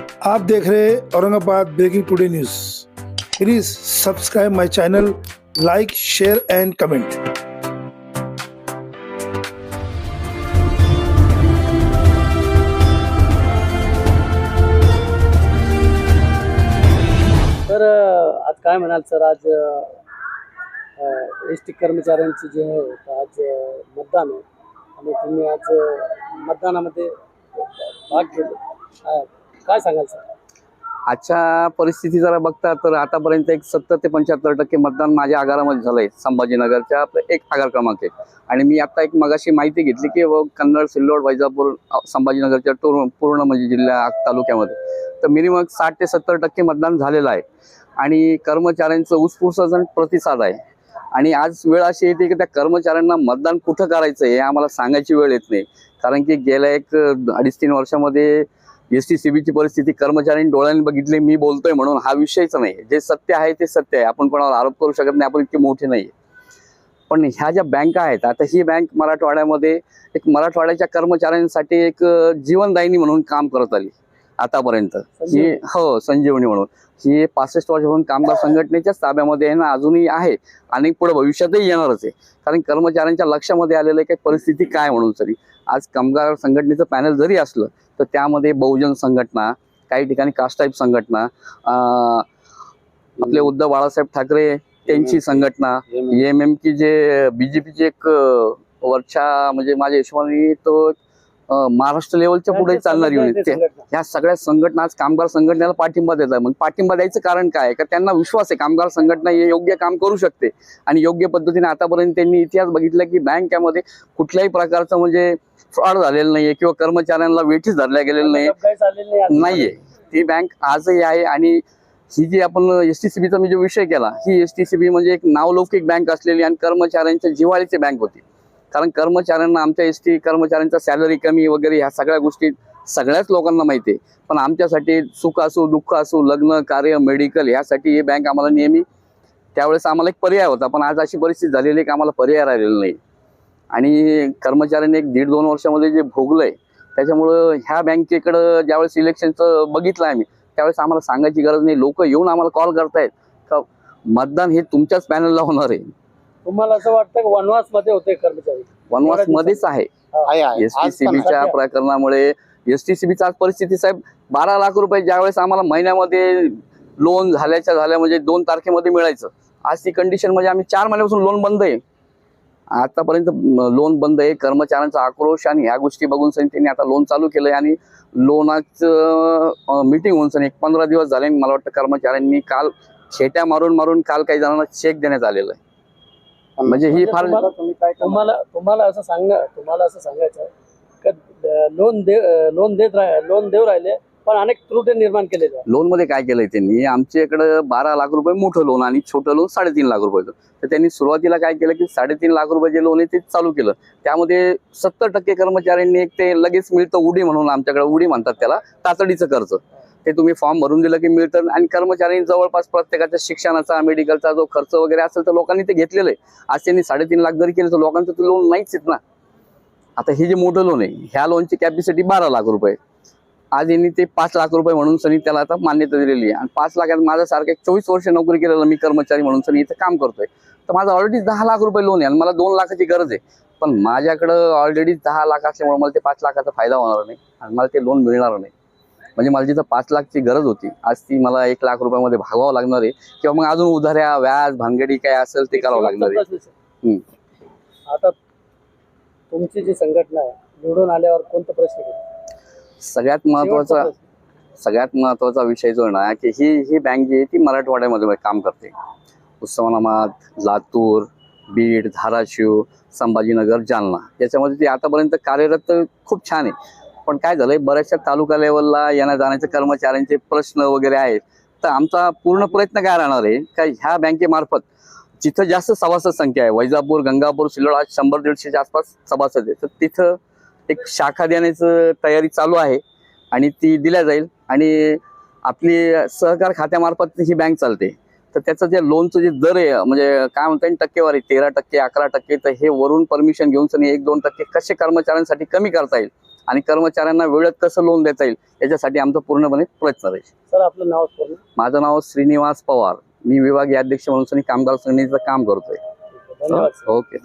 आप देख रहे हैं Aurangabad breaking today news please subscribe my channel like share and comment uh, आज काय म्हणाल सर? आज एस टी कर्मचाऱ्यांचे जे आहे आज मतदान आहे. आणि तुम्ही आज मतदानामध्ये भाग घेतले. काय सांगाल सर? आजच्या परिस्थिती जरा बघता तर आतापर्यंत एक सत्तर ते पंच्याहत्तर टक्के मतदान माझ्या आगारामध्ये झालंय संभाजीनगरच्या आपलं एक आगार क्रमांक आहे. आणि मी आता एक मगाशी माहिती घेतली की व कन्नड सिल्लोड वैजापूर संभाजीनगरच्या टूर पूर्ण म्हणजे जिल्ह्या तालुक्यामध्ये. तर मिनिमम साठ ते सत्तर टक्के मतदान झालेलं आहे. आणि कर्मचाऱ्यांचं उत्स्फूर्त प्रतिसाद आहे. आणि आज वेळ अशी येते की त्या कर्मचाऱ्यांना मतदान कुठं करायचं हे आम्हाला सांगायची वेळ येत नाही. कारण की गेल्या एक अडीच तीन वर्षामध्ये एस टी सी परिस्थिती कर्मचाऱ्यांनी डोळ्यांनी बघितली मी बोलतोय म्हणून हा विषयच नाही जे सत्य आहे ते सत्य आहे. आपण कोणावर आरोप करू शकत नाही आपण इतके मोठे नाही पण ह्या ज्या बँका आहेत आता ही बँक मराठवाड्यामध्ये एक मराठवाड्याच्या कर्मचाऱ्यांसाठी एक जीवनदायिनी म्हणून काम करत आली. आतापर्यंत. ही हो संजीवनी म्हणून. ही पासष्ट वर्षापासून कामगार संघटनेच्याच ताब्यामध्ये ना अजूनही आहे. आणि पुढे भविष्यातही येणारच आहे. कारण कर्मचाऱ्यांच्या लक्षामध्ये आलेलं आहे की परिस्थिती काय म्हणून तरी? आज कामगार संघटनेचं पॅनल जरी असलं तर त्यामध्ये बहुजन संघटना काही ठिकाणी कास्ट टाईप संघटना आपले उद्धव बाळासाहेब ठाकरे त्यांची संघटना एम एम. की जे बीजेपीचे एक वरच्या म्हणजे माझ्या हिशोबाने तो महाराष्ट्र लेवलच्या पुढे चालणारी युनिट. ह्या सगळ्या संघटना आज कामगार संघटनेला पाठिंबा देत आहे मग पाठिंबा द्यायचं कारण काय का त्यांना विश्वास आहे कामगार संघटना हे योग्य काम करू शकते. आणि योग्य पद्धतीने आतापर्यंत त्यांनी इतिहास बघितला की बँकेमध्ये कुठल्याही प्रकारचं म्हणजे फ्रॉड झालेलं नाहीये किंवा कर्मचाऱ्यांना वेठीस धरल्या गेलेलं नाही. नाहीये. ती बँक आजही आहे आणि ही जी आपण एस टी सी बीचा मी जो विषय केला ही एस टी सी बी म्हणजे एक नावलौकिक बँक असलेली आणि कर्मचाऱ्यांच्या जिव्हाळीची बँक होती. कारण कर्मचाऱ्यांना आमच्या एस टी कर्मचाऱ्यांचा सॅलरी कमी वगैरे ह्या सगळ्या गोष्टी सगळ्याच लोकांना माहिती आहे. पण आमच्यासाठी सुख असो दुःख असो लग्न कार्य मेडिकल ह्यासाठी ही बँक आम्हाला नेहमी त्यावेळेस आम्हाला एक पर्याय होता. पण आज अशी परिस्थिती झालेली आहे की आम्हाला पर्याय राहिलेला नाही. आणि कर्मचाऱ्यांनी एक दीड दोन वर्षामध्ये जे भोगलंय त्याच्यामुळं ह्या बँकेकडं ज्यावेळेस इलेक्शनचं बघितलं आम्ही त्यावेळेस आम्हाला सांगायची गरज नाही. लोक येऊन आम्हाला कॉल करतायत. का मतदान हे तुमच्याच पॅनलला होणार आहे. तुम्हाला असं वाटतं की वनवासमध्ये होते कर्मचारी? वनवास मध्येच आहे आहे. आहे एस टी आज सी पण बीच्या सध्या. प्रकरणामुळे एस टी सी बीचा आज परिस्थिती साहेब बारा लाख रुपये ज्यावेळेस आम्हाला महिन्यामध्ये लोन झाल्याच्या झाल्या म्हणजे दोन तारखेमध्ये मिळायचं. आज ती कंडिशन म्हणजे आम्ही चार महिन्यापासून लोन बंद आहे. आतापर्यंत लोन बंद आहे. कर्मचाऱ्यांचा आक्रोश आणि ह्या गोष्टी बघून सनी त्यांनी आता लोन चालू केलंय आणि लोनाचं मीटिंग होऊन सनी एक पंधरा दिवस झाले आणि मला वाटतं कर्मचाऱ्यांनी काल छेट्या मारून मारून काल काही जणांना चेक देण्यात आलेलं आहे. म्हणजे ही फार तुम्हाला तुम्हाला तुम्हाला असं सांग तुम्हाला असं सांगायचं आहे का लोन दे लोन देत राह लोन देऊ राहिले पण अनेक त्रुटी निर्माण आहे लोनमध्ये काय केलंय त्यांनी? आमच्या इकडं बारा लाख रुपये मोठं लोन आणि छोटं लोन साडेतीन लाख रुपयाचं. तर त्यांनी सुरुवातीला काय केलं की साडेतीन लाख रुपये जे लोन आहे ते चालू केलं. त्यामध्ये सत्तर टक्के कर्मचाऱ्यांनी एक ते लगेच मिळतं उडी म्हणून आमच्याकडे उडी म्हणतात त्याला तातडीचं कर्ज. ते तुम्ही फॉर्म भरून दिलं की मिळतं. आणि कर्मचाऱ्यांनी जवळपास प्रत्येकाच्या शिक्षणाचा मेडिकलचा जो खर्च वगैरे असेल तर लोकांनी ते घेतलेलं आहे. आज त्यांनी साडेतीन लाख जरी केलं तर लोकांचं ते लोन नाहीच येत ना. आता हे जे मोठं लोन आहे ह्या लोनची कॅपॅसिटी बारा लाख रुपये आज यांनी ते पाच लाख रुपये म्हणून सनी त्याला आता मान्यता दिलेली आहे. आणि पाच लाखात माझ्यासारखं एक चोवीस वर्ष नोकरी केलेलं मी कर्मचारी म्हणून सनी इथं काम करतोय. तर माझं ऑलरेडी दहा लाख रुपये लोन आहे आणि मला दोन लाखाची गरज आहे. पण माझ्याकडं ऑलरेडी दहा लाख असल्यामुळे मला ते पाच लाखाचा फायदा होणार नाही. आणि मला ते लोन मिळणार नाही. म्हणजे मला जिथं पाच लाखची गरज होती. आज ती मला एक लाख रुपयामध्ये भागवावं लागणार आहे. किंवा मग अजून उधाऱ्या व्याज भानगडी काय असेल ते करावं लागणार आहे. आता तुमची जी संघटना आहे निवडून आल्यावर कोणतं प्रश्न? सगळ्यात महत्त्वाचा. सगळ्यात महत्त्वाचा विषय जो ना की ही ही बँक जी आहे ती मराठवाड्यामध्ये काम करते. उस्मानाबाद लातूर बीड धाराशिव संभाजीनगर जालना. याच्यामध्ये ती आतापर्यंत कार्यरत खूप छान आहे. पण काय झालंय बऱ्याचशा तालुका लेवलला येण्या जाण्याचे कर्मचाऱ्यांचे प्रश्न वगैरे आहेत. तर आमचा पूर्ण प्रयत्न काय राहणार आहे का ह्या बँकेमार्फत जिथं जास्त सभासद संख्या आहे वैजापूर गंगापूर सिल्लोड आज शंभर दीडशेच्या आसपास सभासद आहे तर तिथं एक शाखा देण्याचं तयारी चालू आहे आणि ती दिल्या जाईल आणि आपली सहकार खात्यामार्फत ही बँक चालते. तर त्याचं जे लोनचं जे दर आहे म्हणजे काय म्हणता येईल टक्केवारी तेरा टक्के अकरा टक्के तर हे वरून परमिशन घेऊन सनी एक दोन टक्के कसे कर्मचाऱ्यांसाठी कमी करता येईल आणि कर्मचाऱ्यांना वेळेत कसं लोन देता येईल याच्यासाठी आमचा पूर्णपणे प्रयत्न राहील. सर आपलं नाव पूर्ण? माझं नाव श्रीनिवास पवार. मी विभागीय अध्यक्ष म्हणून कामगार संघटनेचं काम करतोय. Okay thank you.